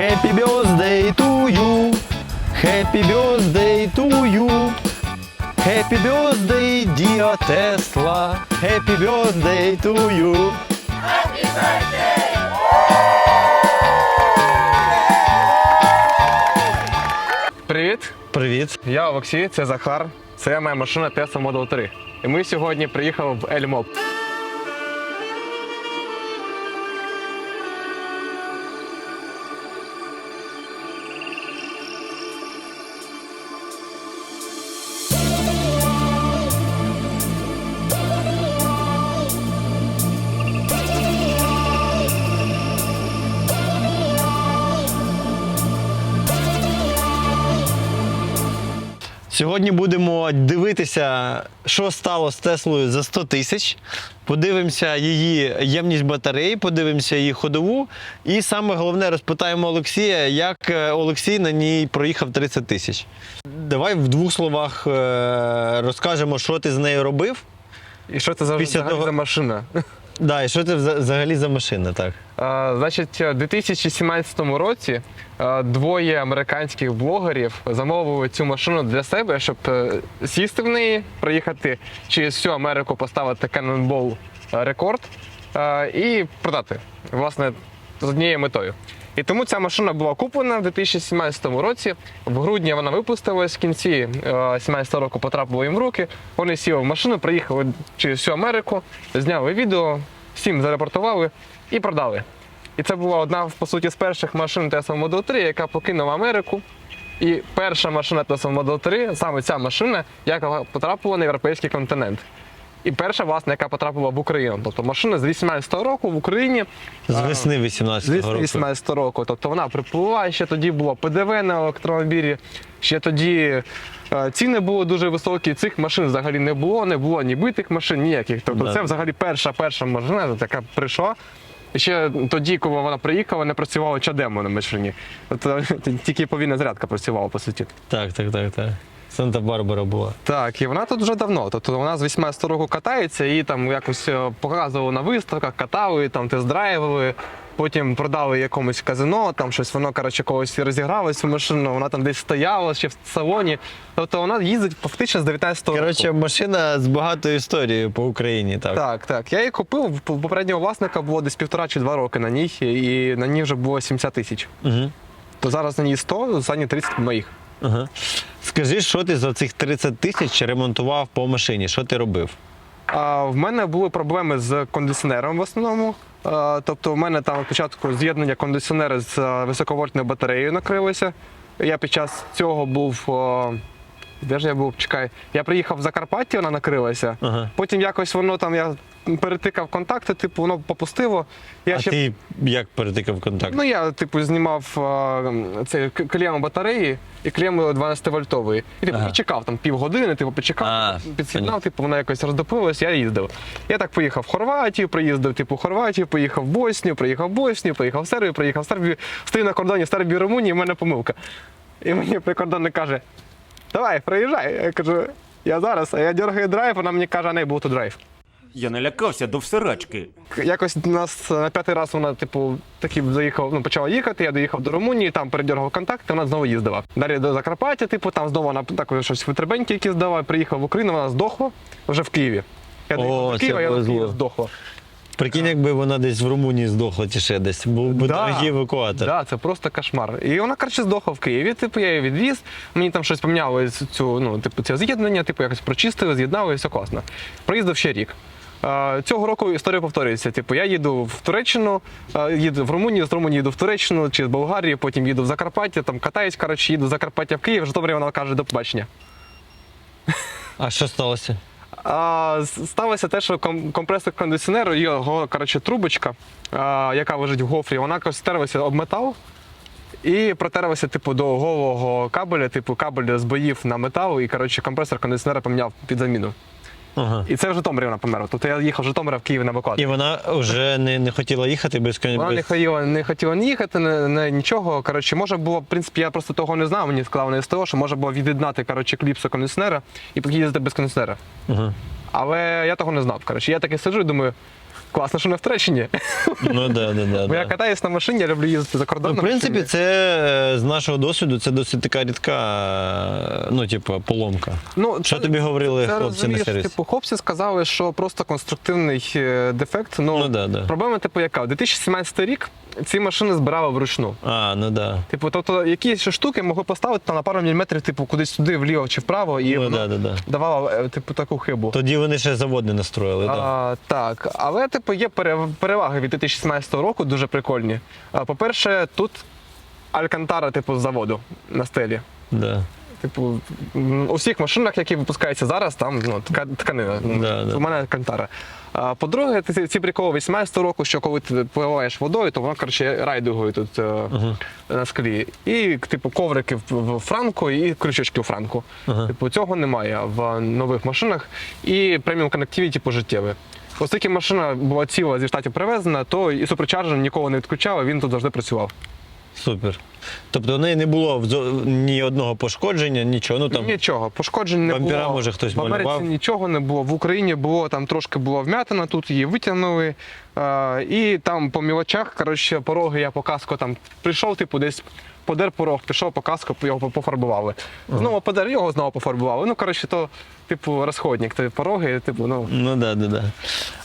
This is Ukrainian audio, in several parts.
Happy birthday to you. Happy birthday to you. Happy birthday, dear Tesla. Happy birthday to you. Привіт, Привіт. я Олексій, це Захар. Це моя машина Tesla Model 3. І ми сьогодні приїхали в Ельмоп. Сьогодні будемо дивитися, що стало з Теслою за 100 тисяч. Подивимося її ємність батареї, подивимося її ходову. І саме головне розпитаємо Олексія, як е, Олексій на ній проїхав 30 тисяч. Давай в двох словах е, розкажемо, що ти з нею робив. І що це за, Після того- за машина? Да, і що це взагалі за машина, так? А, Значить, у 2017 році двоє американських блогерів замовили цю машину для себе, щоб е, сісти в неї, проїхати через всю Америку, поставити Cannonball е, рекорд і продати. Власне, з однією метою. І тому ця машина була куплена в 2017 році. В грудні вона випустилась, в кінці 2017 року потрапила їм в руки. Вони сіли в машину, приїхали через всю Америку, зняли відео, всім зарепортували і продали. І це була одна, по суті, з перших машин Tesla Model 3, яка покинула Америку. І перша машина Tesla Model 3, саме ця машина, яка потрапила на європейський континент. І перша, власне, яка потрапила в Україну. Тобто машина з 18-го року в Україні З весни з 18 року. 18 року. Тобто вона приплила, ще тоді було ПДВ на електромобілі, ще тоді е, ціни були дуже високі. Цих машин взагалі не було, не було ні битих машин, ніяких. Тобто Да. це взагалі перша перша машина, яка прийшла. І ще тоді, коли вона приїхала, не працювало чадемо на машині. Тобто тільки повільна зарядка працювала, по суті. Так, так, так, так. Санта-Барбара була. Так, і вона тут вже давно. Тобто вона з 18 року катається, її там якось е, показували на виставках, катали, там тест-драйвили. Потім продали якомусь казино, там щось воно коротше когось розігралось цю машину, вона там десь стояла ще в салоні. Тобто вона їздить фактично з 19 року. Коротше, машина з багатою історією по Україні. Так. Так, так. Я її купив. У попереднього власника було десь півтора чи два роки на ній, і на ній вже було 70 тисяч. Угу. То зараз на ній 100, останні 30 моїх. Ага. Скажи, що ти за цих 30 тисяч ремонтував по машині? Що ти робив? А, в мене були проблеми з кондиціонером в основному. А, тобто, в мене там спочатку з'єднання кондиціонера з високовольтною батареєю накрилося. Я під час цього був. а, де ж я був? Чекай. Я приїхав в Закарпаття, вона накрилася. Ага. Потім якось воно там я перетикав контакти, типу, воно попустило. Я а ти як перетикав контакт? Ну, я, типу, знімав а, цей к- клемму батареї і клемму 12-вольтової. І типу, Ага. почекав там півгодини, типу, почекав, А, підсігнав, типу, вона якось роздопилась, я їздив. Я так поїхав в Хорватію, приїздив, типу, в Хорватію, поїхав в Боснію, приїхав в Боснію, поїхав в Сербію, приїхав в Сербію, стою на кордоні Сербії Румунії, в мене помилка. І мені прикордонник каже: давай, приїжджай. Я кажу, я зараз, а я дергаю драйв, вона мені каже, а не був то драйв. Я налякався до всерачки. Якось у нас на п'ятий раз вона, типу, таки заїхав, ну, почала їхати, я доїхав до Румунії, там передергав контакт, і вона знову їздила. Далі до Закарпаття, типу, там знову вона також щось витребеньки які здала, приїхав в Україну, вона здохла вже в Києві. Я О, доїхав до це Києва, я повезло. Києві здохла. Прикинь, якби вона десь в Румунії здохла чи ще десь. Був би дорогий евакуатор. Да, це просто кошмар. І вона, коротше, здохла в Києві. Типу, я її відвіз. Мені там щось поміняли з- цю, ну, типу, це з'єднання, типу, якось прочистили, з'єднали, і все класно. Проїздив ще рік. Цього року історія повторюється. Типу, я їду в Туреччину, їду в Румунію, з Румунії їду в Туреччину чи з Болгарії, потім їду в Закарпаття, там катаюсь, коротше, їду з Закарпаття в Київ, в Житомирі вона каже до побачення. А що сталося? А, сталося те, що компресор кондиціонеру, його коротше, трубочка, а, яка лежить в гофрі, вона стерлася об метал і протерлася типу, до голого кабеля, типу кабель з боїв на метал, і коротше, компресор кондиціонера поміняв під заміну. Ага. І це в Житомирі вона померла. Тобто я їхав з Житомира в Київ на евакуацію. І вона вже не, не хотіла їхати без кон- Вона не хотіла, не хотіла ні їхати, не, не нічого. Коротше, може було, в принципі, я просто того не знав. Мені сказали на СТО, що може було від'єднати коротше, кліпсу кондиціонера і їздити без кондиціонера. Ага. Але я того не знав. Коротше, я таки сиджу і думаю, класно, що не в. Ну да, да, да. Бо я да. катаюсь на машині, я люблю їздити за Ну, в на принципі, це е, з нашого досвіду це досить така рідка, е, ну, типу, поломка. Ну, Що це- тобі говорили це, хлопці на розумієш, сервісі? Типу, хлопці сказали, що просто конструктивний е, дефект. Ну, Ну, да, да. проблема, типу, яка? У 2017 рік ці машини збирали вручну. А, ну да. Типу, тобто якісь штуки могли поставити там, на пару міліметрів, типу, кудись сюди, вліво чи вправо, і Ну, воно да, да, да. давало е, типу, таку хибу. Тоді вони ще завод не настроїли, так. А, так, але типу є переваги від 2017 року, дуже прикольні. По-перше, тут алькантара, типу, з заводу на стелі. Да. Типу, у всіх машинах, які випускаються зараз, там ну, тканина. Да, да. У мене алькантара. А по-друге, ці, приколи 18 року, що коли ти поливаєш водою, то воно коротше райдугою тут е, на склі. І, типу, коврики в, в франку і крючочки у франку. Ага. Типу, цього немає в нових машинах. І преміум коннективіті пожиттєвий. Оскільки машина була ціла зі штатів привезена, то і суперчарджер ніколи не відключав, він тут завжди працював. Супер. Тобто у неї не було ні одного пошкодження, нічого. Ну там Нічого, пошкоджень не було. може, хтось в Америці малював? нічого не було. В Україні було там трошки було вмятина, тут її витягнули. Е, і там по мілочах, коротше, пороги я по каску там прийшов, типу, десь подер порог, пішов по каску, його пофарбували. Знову подер, його знову пофарбували. Ну, коротше, то, типу, розходник, то пороги, типу, ну. Ну да, да, да.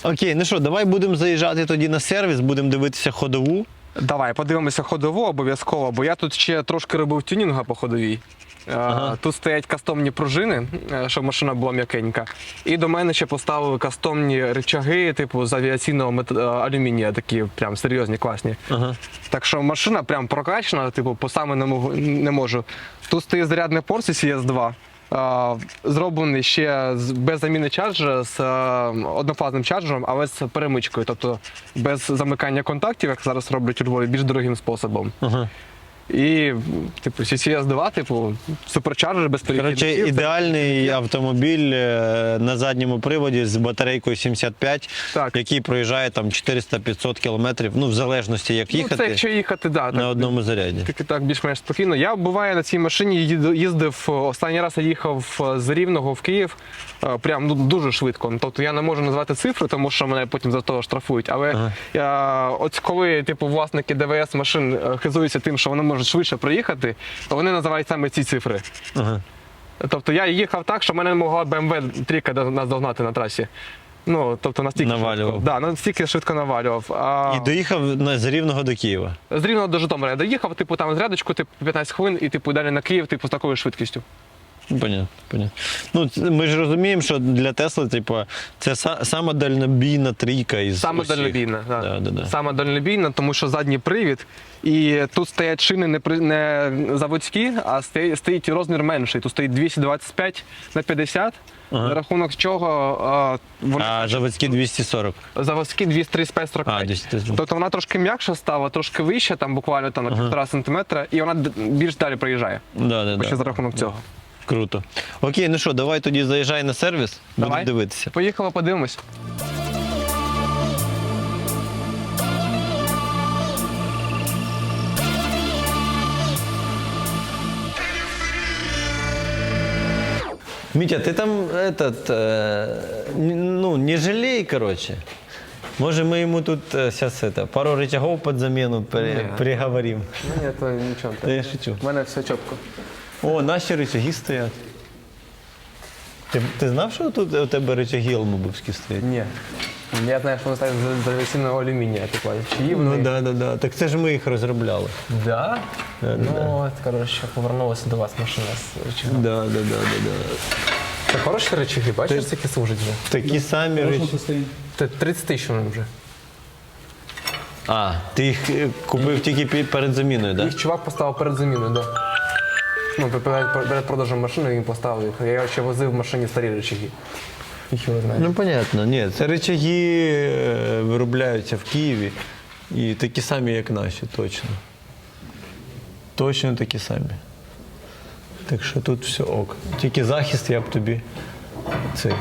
Окей, ну що, давай будемо заїжджати тоді на сервіс, будемо дивитися ходову. Давай подивимося ходову обов'язково, бо я тут ще трошки робив тюнінга по ходовій. Е, Ага. Тут стоять кастомні пружини, е, щоб машина була м'якенька. І до мене ще поставили кастомні рычаги, типу з авіаційного мет- е, алюмінія, такі прям серйозні, класні. Ага. Так що машина прям прокачана, типу, по саме не можу. Не можу. Тут стоїть зарядний порт CS2. Зроблений ще без заміни чарджера з е, однофазним чарджером, але з перемичкою, тобто без замикання контактів, як зараз роблять у Львові, більш дорогим способом. Ага. І, типу, CCS2, типу, суперчарджер без Коротше, перехідників. ідеальний автомобіль е, на задньому приводі з батарейкою 75, Так. який проїжджає там 400-500 кілометрів, ну в залежності як Ну, їхати це якщо їхати, да, на так, одному заряді. Тільки так більш-менш спокійно. Я буває на цій машині їду- їздив. Останній раз я їхав е, з Рівного в Київ. е, Прям ну, дуже швидко. Ну, Тобто я не можу назвати цифри, тому що мене потім за того штрафують. Але Ага. я, от коли типу власники ДВС машин е, хизуються тим, що вони можуть швидше проїхати, то вони називають саме ці цифри. Ага. Тобто я їхав так, що мене не могла BMW трійка нас наздогнати на трасі. Ну, тобто настільки Навалював. швидко. Да, настільки швидко навалював. А... І доїхав на, з Рівного до Києва. З Рівного до Житомира я доїхав, типу, там з рядочку, типу, 15 хвилин, і типу далі на Київ, типу, з такою швидкістю. Понятно, понятно. Ну, ми ж розуміємо, що для Тесли, типу, це са- сама дальнобійна трійка із Саме усіх. дальнобійна. Да. Да, да, да. Саме дальнобійна, тому що задній привід. І тут стоять шини не, при- не заводські, а стоїть, стоїть розмір менший. Тут стоїть 225 на 50, Ага. за рахунок чого а, вони А заводські 240. заводські 235 45 А, 235. Тобто вона трошки м'якша стала, трошки вища, там буквально там, на півтора сантиметра, і вона д- більш далі проїжджає. Да, да, Ще да. за рахунок цього. Круто. Окей, ну що, давай тоді заїжджай на сервіс, будемо Давай. дивитися. Поїхали, подивимось. Митя, ты там этот, э, н- ну, не жалей, короче. Может, мы ему тут сейчас это, пару рычагов под замену пере- Не. переговорим. Ні, то нічого. Та я шучу. У мене все чітко. О, наші рычаги стоять. Ти, ти знав, що тут у тебе рычаги алмобовські стоять? Ні. Я знаю, що вони ставлять з авіаційного алюмінія, типу, чиї Ну да, да, да. Так це ж ми їх розробляли. Да? Да, да, Ну, от, коротше, повернулася до вас машина з речагами. Да, да, да, да, да. Це хороші речаги, бачиш, скільки служить вже? Такі самі речі. Це 30 тисяч вони вже. А, ти їх е, купив тільки пі- перед заміною, так? Да? Їх чувак поставив перед заміною, да. Ну, перед, перед продажем машини він поставив їх. Я ще возив в машині старі речаги. Їх його знає. Ну, понятно, ні, це речаги е, виробляються в Києві і такі самі, як наші, точно. Точно такі самі. Так що тут все ок. Тільки захист я б тобі цей,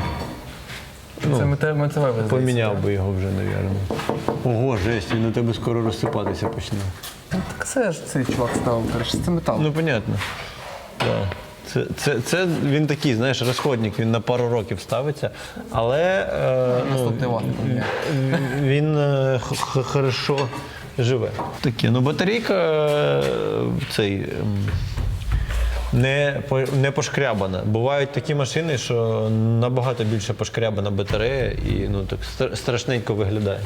це мете- металеве, здається. поміняв би його вже, мабуть. Ого, жесть, він у тебе скоро розсипатися почне. Так це ж цей чувак ставив, коротше, це метал. Ну, понятно. Да. Це, це, це він такий, знаєш, розходник, він на пару років ставиться, але е, ну, він е, х- х- хорошо живе. Таке, ну батарейка е, цей. ем, Не, не пошкрябана. Бувають такі машини, що набагато більше пошкрябана батарея і ну, так страшненько виглядає.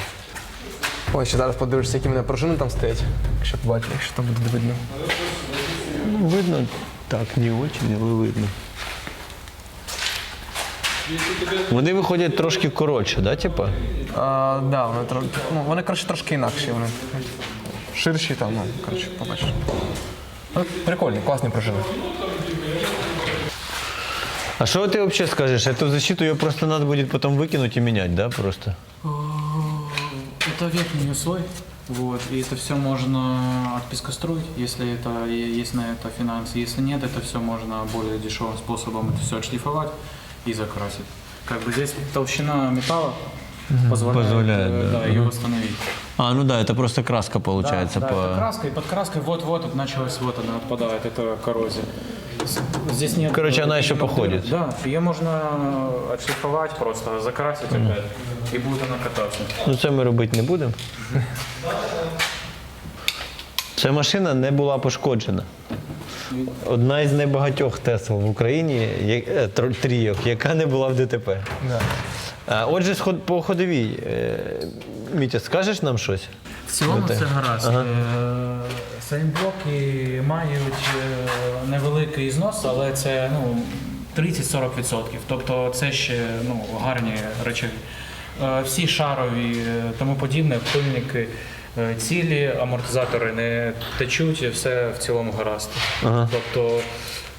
Ось ще зараз подивишся, які в мене пружини там стоять. Якщо побачиш, якщо там буде видно. Ну, видно, так, не очень, але видно. Вони виходять трошки коротше, да, типа? А, да, вони, тро- ну, вони коротше, трошки інакші. Вони ширші там, ну, коротше, побачиш. Ну, прикольні, класні пружини. А що ти взагалі скажеш? Эту защиту ее просто надо будет потом выкинуть и менять, да, просто? Это верхний слой, вот, и это все можно отпескостроить, если это и есть на это финансы. Если нет, это все можно более дешевым способом это все отшлифовать и закрасить. Как бы здесь толщина металла позволяет, Позволяет, э, да. да, ее восстановить. А, ну да, это просто краска получается. да, по... это краска, и под краской вот-вот вот началась, вот она отпадает, это коррозия. Здесь нет... Короче, она э, еще походит. Да, ее можно отшлифовать просто, закрасить опять, и будет она кататься. Ну це ми робити не будемо. Ця машина не була пошкоджена. Одна із небагатьох Тесл в Україні, е, тр- трійок, яка не була в ДТП. А, Отже, по ходовій, е, Мітя, скажеш нам щось? В цілому Ну, це гаразд. Ага. Е, Сейнблоки мають е, невеликий знос, але це ну, 30-40%. Тобто це ще ну, гарні речові. Е, Всі шарові е, тому подібне, пильники цілі, амортизатори не течуть, і все в цілому гаразд. Тобто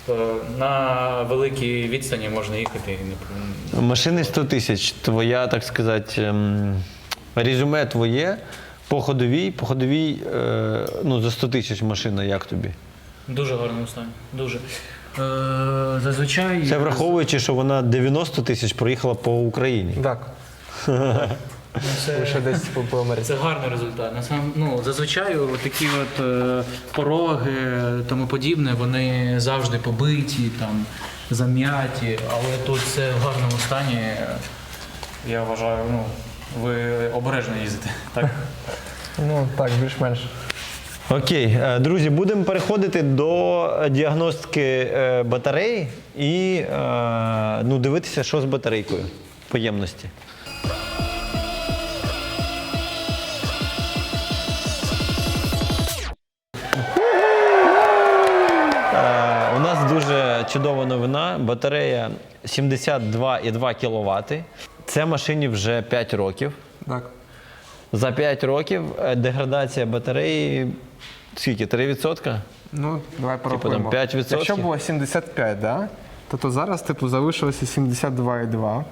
е, на великій відстані можна їхати і не Машини 100 тисяч. Твоя, так сказати, ем, резюме твоє по ходовій, по ходовій, е, ну, за 100 тисяч машина, як тобі? дуже гарному стані. Дуже. Е, Зазвичай Це враховуючи, що вона 90 тисяч проїхала по Україні. Так. це, Лише десь по, по Америці. це гарний результат. На сам, ну, зазвичай от такі от е, пороги, тому подібне, вони завжди побиті, там, зам'яті, але тут все в гарному стані. Я вважаю, ну, ви обережно їздите. Так? Ну, так, більш-менш. Окей, е, друзі, будемо переходити до діагностики е, батареї і е, ну, дивитися, що з батарейкою по ємності. У нас дуже чудова новина. Батарея 72,2 кВт. Це машині вже 5 років. Так. За 5 років е, деградація батареї скільки? 3%? Ну, давай порахуємо. там 5%? Якщо було 75, да? то, то зараз типу, залишилося 72,2.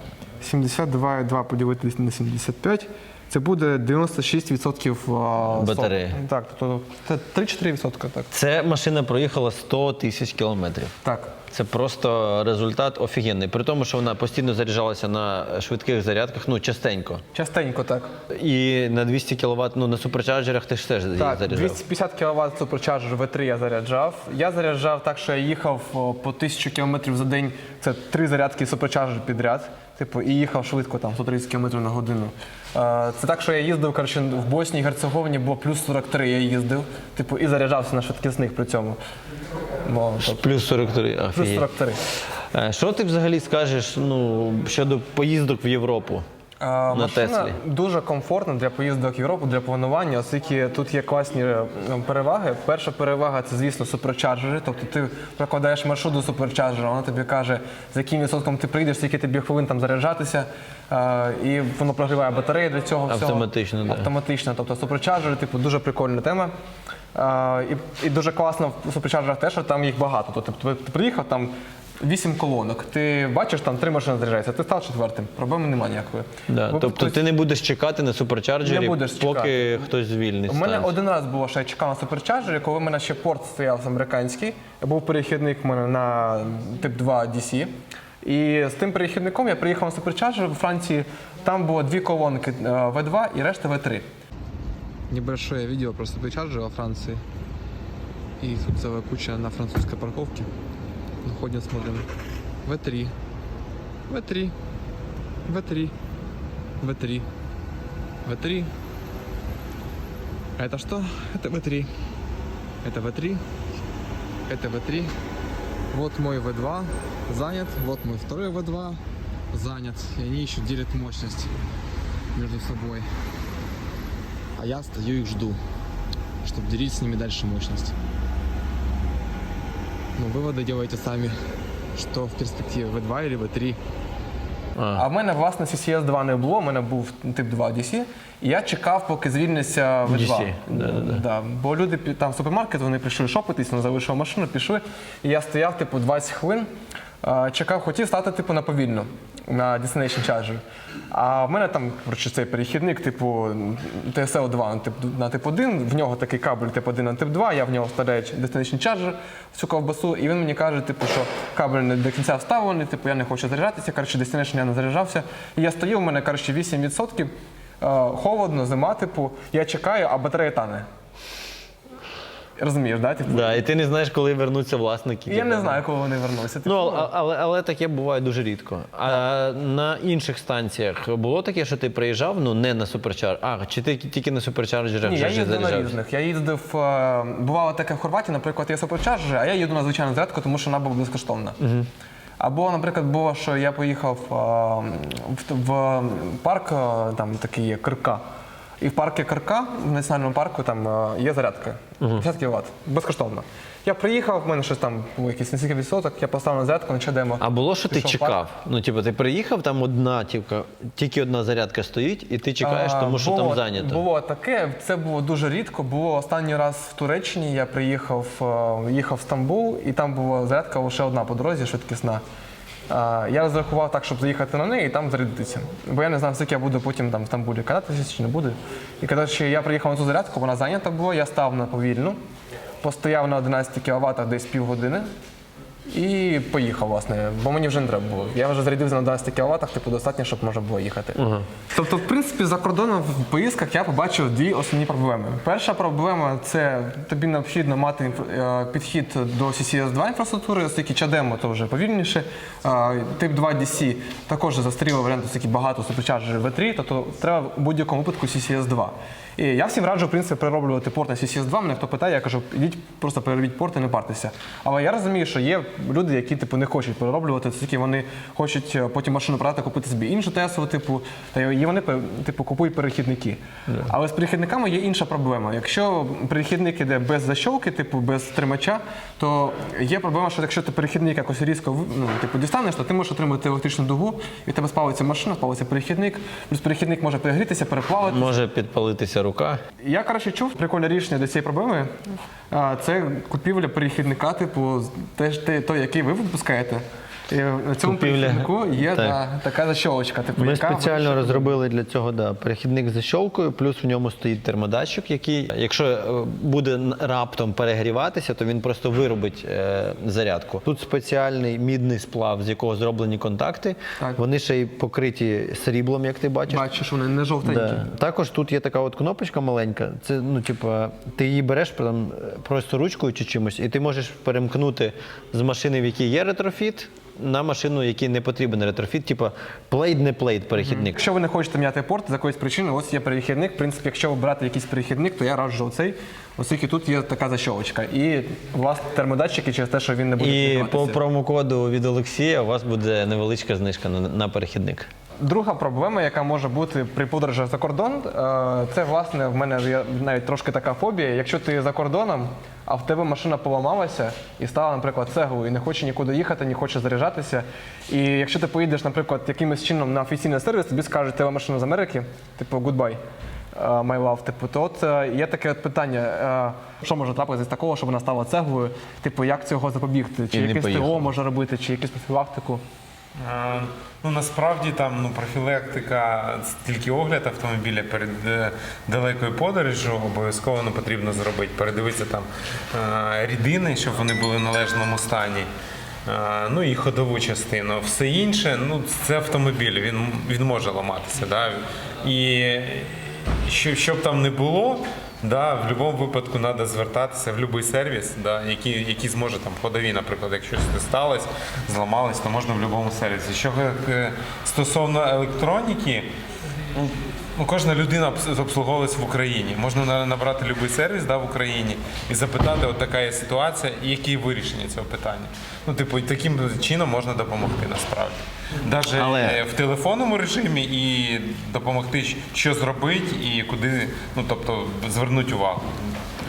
72,2 поділити на 75, це буде 96% Батареї. Так, тобто це 3-4%, так. Це машина проїхала 100 тисяч кілометрів. Так. Це просто результат офігенний. При тому, що вона постійно заряджалася на швидких зарядках, ну частенько. Частенько так. І на 200 кВт, ну на суперчарджерах ти ж теж її Так, заряджав. 250 кВт суперчарджер V3 я заряджав. Я заряджав так, що я їхав по 1000 км за день. Це три зарядки суперчарджер підряд. Типу, і їхав швидко, там 130 км на годину. Е, Це так, що я їздив, коротше, в Боснії і Герцеговині було плюс 43, я їздив, типу, і заряджався на швидкісних при цьому. Ну, тобто, Плюс 43. плюс Офігеть. 43. Е, Що ти взагалі скажеш ну, щодо поїздок в Європу? А, машина Теслі. дуже комфортна для поїздок в Європу, для планування, оскільки тут є класні е, переваги. Перша перевага це, звісно, суперчарджери. Тобто ти прокладаєш маршрут до суперчарджера, вона тобі каже, з яким відсотком ти прийдеш, скільки тобі хвилин там заряджатися. е, І воно прогріває батареї для цього всього. Автоматично, да. Автоматично. Тобто суперчарджери, типу, дуже прикольна тема. І, і дуже класно в суперчарджерах те, що там їх багато. Тобто ти приїхав там. Вісім колонок. Ти бачиш, там три машини заряджаються, ти став четвертим. Проблеми немає ніякої. Да. Бо Тобто хтось- ти не будеш чекати на суперчарджері, будеш поки чекати. хтось звільнить У мене станцію. один раз було, що я чекав на суперчарджері, коли в мене ще порт стояв американський. Був перехідник в мене на тип 2 DC. І з тим перехідником я приїхав на суперчарджер у Франції. Там було дві колонки е, V2 і решта V3. Небольшое видео про суперчарджер во Франции. И тут целая куча на французской парковке. Ходим, смотрим. В3. В3. В3. В3. В3. А это что? Это В3. Это В3. Это В3. Вот мой В2 занят. Вот мой второй В2 занят. И они еще делят мощность между собой. А я стою их жду, чтобы делить с ними дальше мощность. Ну, выводы делайте сами, что в перспективе V2 или V3. А в мене власне CCS 2 не було, у мене був тип 2 DC, і я чекав, поки звільниться V2. DC, да-да-да. Да, бо люди пі- там в супермаркет, вони прийшли шопитись, ну, залишив машину, пішли. І я стояв, типу, 20 хвилин, а, чекав, хотів стати, типу, на повільну, на Destination Charger. А в мене там, коротше, цей перехідник, типу, TSL 2 на тип, на тип 1, в нього такий кабель тип 1 на тип 2, я в нього вставляю Destination Charger в цю ковбасу, і він мені каже, типу, що кабель не до кінця вставлений, типу, я не хочу заряджатися, коротше, Destination я не заряджався. І я стою, у мене, коротше, 8%, е, холодно, зима, типу, я чекаю, а батарея тане. Розумієш, да? Типу, Да, і ти не знаєш, коли вернуться власники. я не знаю, коли вони вернуться. Типу, Ну, а- але, але таке буває дуже рідко. А на інших станціях було таке, що ти приїжджав, ну не на суперчар. А, чи ти тільки на суперчарджерах Ні, я вже їздив на заряджався? різних. Я їздив, е, бувало таке в Хорватії, наприклад, є суперчарджер, а я їду на звичайну зарядку, тому що вона була безкоштовна. Або, наприклад, було, що я поїхав е, в, в парк, е, там такий є Кирка. І в парку Кирка, в національному парку, там е, є зарядка. 50 кВт, безкоштовно. Я приїхав, в мене щось там було якийсь нескільки відсоток, я поставив на зарядку, на демо. А було, що ти Пішов в парк. чекав? Ну, типу, ти приїхав, там одна, тільки, тільки одна зарядка стоїть, і ти чекаєш, А, тому що було, там зайнято. Було таке, це було дуже рідко. Було останній раз в Туреччині. Я приїхав, е, їхав в Стамбул, і там була зарядка лише одна по дорозі, швидкісна. Я розрахував так, щоб заїхати на неї і там зарядитися. Бо я не знав, скільки я буду потім там в Стамбулі кататися чи не буду. І коли я приїхав на цю зарядку, вона зайнята була, я став на повільну, постояв на 11 кВт десь півгодини. І поїхав, власне, бо мені вже не треба було. Я вже зарядився на 12 кВт, типу достатньо, щоб можна було їхати. Тобто, в принципі, за кордоном в поїздках я побачив дві основні проблеми. Перша проблема це тобі необхідно мати е, підхід до CCS 2 інфраструктури, оскільки чадемо то вже повільніше. Тип 2 DC також застарілий варіант, оскільки багато суперчарджерів V3, тобто треба в будь-якому випадку CCS 2. І я всім раджу, в принципі, перероблювати порт на CCS 2. Мене хто питає, я кажу, ідіть просто переробіть порт і не партеся. Але я розумію, що є люди, які типу не хочуть перероблювати, оскільки вони хочуть е, потім машину продати, купити собі іншу Теслу, типу, та і вони типу купують перехідники. Але з перехідниками є інша проблема. Якщо перехідник іде без защолки, типу без тримача, то є проблема, що якщо ти перехідник якось різко ну, типу, дістанеш, то ти можеш отримати електричну дугу, і в тебе спалиться машина, спалиться перехідник, плюс перехідник може перегрітися, переплавити. Може підпалитися рука. Я краще чув прикольне рішення до цієї проблеми. Це купівля перехідника, типу, теж те- той, який ви випускаєте. На цьому Купівля. перехіднику є Так. да, така защолочка. Типу, Ми яка спеціально вирішує- розробили для цього да, перехідник з защолкою, плюс в ньому стоїть термодатчик, який, якщо е, буде н- раптом перегріватися, то він просто виробить е, зарядку. Тут спеціальний мідний сплав, з якого зроблені контакти. Так. Вони ще й покриті сріблом, як ти бачиш. Бачиш, вони не жовтенькі. Да. Також тут є така от кнопочка маленька. Це ну, типа, ти її береш там, просто ручкою чи чимось, і ти можеш перемкнути з машини, в якій є ретрофіт, на машину, якій не потрібен ретрофіт, типа плейт не плейт перехідник. Якщо ви не хочете міняти порт з якоїсь причини, ось є перехідник. В принципі, якщо ви брати якийсь перехідник, то я раджу оцей, оскільки тут є така защолочка. І власне термодатчики через те, що він не буде І по промокоду від Олексія у вас буде невеличка знижка на, на перехідник. Друга проблема, яка може бути при подорожах за кордон, е, це власне в мене є навіть трошки така фобія. Якщо ти за кордоном, а в тебе машина поламалася і стала, наприклад, цеглою, і не хоче нікуди їхати, не хоче заряджатися. І якщо ти поїдеш, наприклад, якимось чином на офіційний сервіс, тобі скажуть, тебе машина з Америки, типу goodbye. е, My love, типу, то от е, є таке от питання, що може трапитися з такого, щоб вона стала цеглою, типу, як цього запобігти? Чи якесь. ТО може робити, чи якусь профілактику? А, Ну насправді там ну профілактика, тільки огляд автомобіля перед е, далекою подорожжю обов'язково не потрібно зробити. Передивитися там е, рідини, щоб вони були в належному стані. Е, Ну і ходову частину. Все інше, ну це автомобіль, він, він може ламатися. Да? І що, щоб там не було, Да, в будь-якому випадку треба звертатися в будь-який сервіс, да, який, який зможе там ходові, наприклад, якщо щось сталося, зламалось, то можна в будь-якому сервісі. Що е, стосовно електроніки, ну, кожна людина обс- обслуговується в Україні. Можна набрати будь-який сервіс да, в Україні і запитати, от така є ситуація, і які вирішення цього питання. Ну, типу, таким чином можна допомогти насправді. Навіть Але- в телефонному режимі і допомогти, що зробити і куди, ну тобто звернути увагу.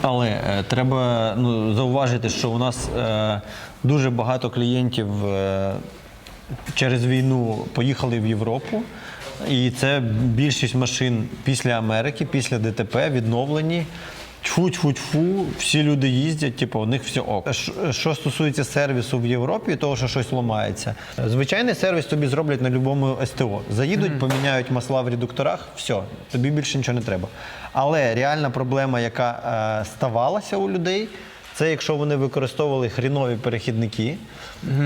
Але е, треба ну, зауважити, що у нас е, дуже багато клієнтів е, через війну поїхали в Європу. І це більшість машин після Америки, після ДТП відновлені. Тьфу, тьфу, тьфу, всі люди їздять, типу, у них все ок. Що стосується сервісу в Європі, того, що щось ламається, звичайний сервіс тобі зроблять на будь-якому СТО. Заїдуть, поміняють масла в редукторах, все, тобі більше нічого не треба. Але реальна проблема, яка е, ставалася у людей, це якщо вони використовували хрінові перехідники,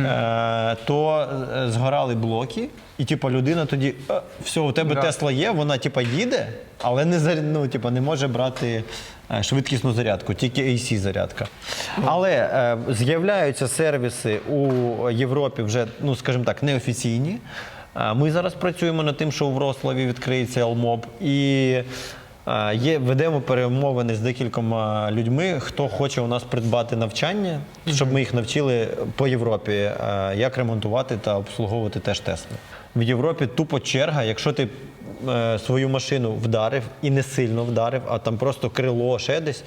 е, то е, згорали блоки, і типу, людина тоді е, все, у тебе Да. Тесла є, вона типу, їде, але не заря- ну, типу, не може брати е, швидкісну зарядку, тільки AC зарядка. Але е, з'являються сервіси у Європі вже, ну скажімо так, неофіційні. Е, Ми зараз працюємо над тим, що у Вроцлаві відкриється Елмоб. І є, ведемо перемовини з декількома людьми, хто хоче у нас придбати навчання, щоб ми їх навчили по Європі, е, як ремонтувати та обслуговувати теж Тесли. В Європі тупо черга, якщо ти е, свою машину вдарив і не сильно вдарив, а там просто крило ще десь.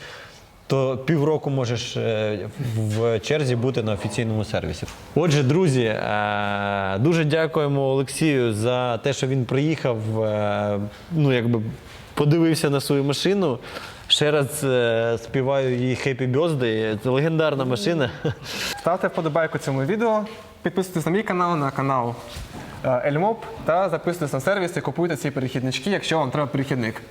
То півроку можеш е, в черзі бути на офіційному сервісі. Отже, друзі, дуже дякуємо Олексію за те, що він приїхав. Ну, якби подивився на свою машину. Ще раз е, співаю їй Happy Birthday. Це легендарна машина. Ставте вподобайку цьому відео, підписуйтесь на мій канал, на канал е, Ельмоп та записуйтесь на сервіс і купуйте ці перехіднички, якщо вам треба перехідник.